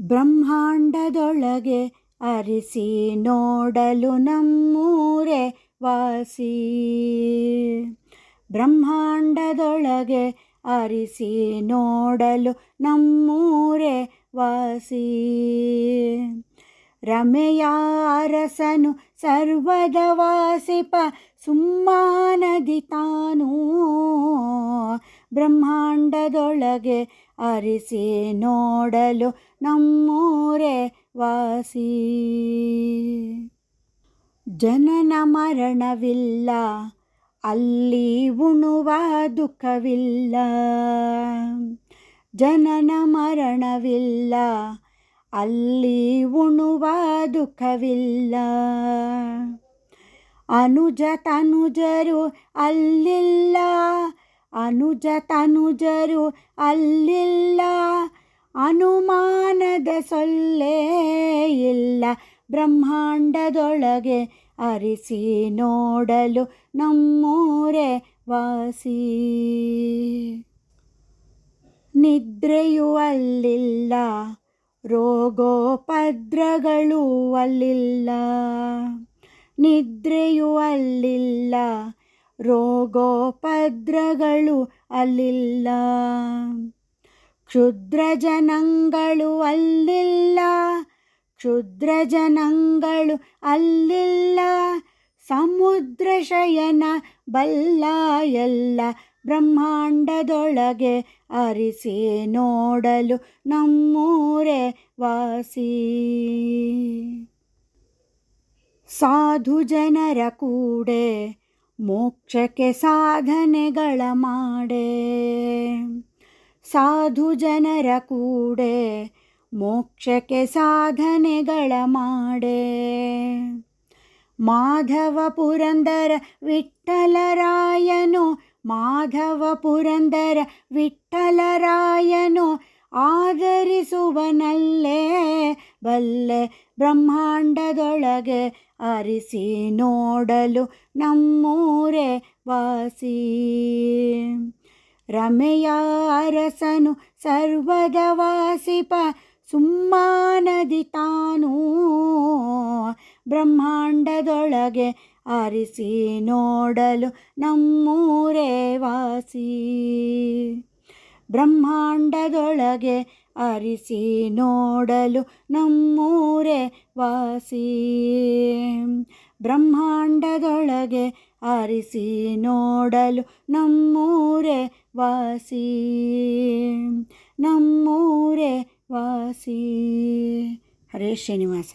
ಬ್ರಹ್ಮಾಂಡದೊಳಗೆ ಅರಿಸಿ ನೋಡಲು ನಮ್ಮೂರೇ ವಾಸಿ. ಬ್ರಹ್ಮಾಂಡದೊಳಗೆ ಅರಿಸಿ ನೋಡಲು ನಮ್ಮೂರೇ ವಾಸಿ. ರಮೆಯ ಅರಸನು ಸರ್ವದ ವಾಸಿಪ ಸುಮ್ಮಾನದಿ ತಾನೂ. ಬ್ರಹ್ಮಾಂಡದೊಳಗೆ ಅರಿಸಿ ನೋಡಲು ನಮ್ಮೂರೇ ವಾಸಿ. ಜನನ ಮರಣವಿಲ್ಲ, ಅಲ್ಲಿ ಉಣುವ ದುಃಖವಿಲ್ಲ. ಜನನ ಮರಣವಿಲ್ಲ, ಅಲ್ಲಿ ಉಣುವ ದುಃಖವಿಲ್ಲ. ಅನುಜ ತನುಜರು ಅಲ್ಲಿಲ್ಲ ಅನುಜ ತನುಜರು ಅಲ್ಲಿಲ್ಲ. ಅನುಮಾನದ ಸೊಲ್ಲೇ ಇಲ್ಲ. ಬ್ರಹ್ಮಾಂಡದೊಳಗೆ ಅರಿಸಿ ನೋಡಲು ನಮ್ಮೂರೇ ವಾಸಿ. ನಿದ್ರೆಯೂ ಅಲ್ಲಿಲ್ಲ. ರೋಗೋಪದ್ರಗಳೂ ಅಲ್ಲಿಲ್ಲ. ನಿದ್ರೆಯೂ ಅಲ್ಲಿಲ್ಲ. ರೋಗೋಪದ್ರಗಳು ಅಲ್ಲಿಲ್ಲ. ಕ್ಷುದ್ರ ಜನಗಳು ಅಲ್ಲಿಲ್ಲ. ಕ್ಷುದ್ರ ಜನಗಳು ಅಲ್ಲಿಲ್ಲ. ಸಮುದ್ರ ಶಯನ ಬಲ್ಲ ಎಲ್ಲ ಬ್ರಹ್ಮಾಂಡದೊಳಗೆ ಅರಿಸಿ ನೋಡಲು ನಮ್ಮೂರೇ ವಾಸಿ. ಸಾಧು ಜನರ ಕೂಡೆ ಮೋಕ್ಷಕ್ಕೆ ಸಾಧನೆಗಳ ಮಾಡೆ ಸಾಧು ಜನರ ಕೂಡೆ ಮೋಕ್ಷಕ್ಕೆ ಸಾಧನೆಗಳ ಮಾಡೆ ಮಾಧವ ಪುರಂದರ ವಿಠಲರಾಯನು ಮಾಧವ ಪುರಂದರ ವಿಠಲರಾಯನು ಆದರಿಸುವನಲ್ಲೇ ಬಲ್ಲೆ ಬ್ರಹ್ಮಾಂಡದೊಳಗೆ ಅರಿಸಿ ನೋಡಲು ನಮ್ಮೂರೇ ವಾಸಿ. ರಮೆಯ ಅರಸನು ಸರ್ವದ ವಾಸಿಪ, ಸುಮ್ಮಾನದಿ ತಾನು ಬ್ರಹ್ಮಾಂಡದೊಳಗೆ ಅರಿಸಿ ನೋಡಲು ನಮ್ಮೂರೇ ವಾಸಿ. ಬ್ರಹ್ಮಾಂಡದೊಳಗೆ ಅರಿಸಿ ನೋಡಲು ನಮ್ಮೂರೆ ವಾಸಿ. ಬ್ರಹ್ಮಾಂಡದೊಳಗೆ ಅರಿಸಿ ನೋಡಲು ನಮ್ಮೂರೇ ವಾಸಿ. ನಮ್ಮೂರೇ ವಾಸಿ. ಹರೇ ಶ್ರೀನಿವಾಸ.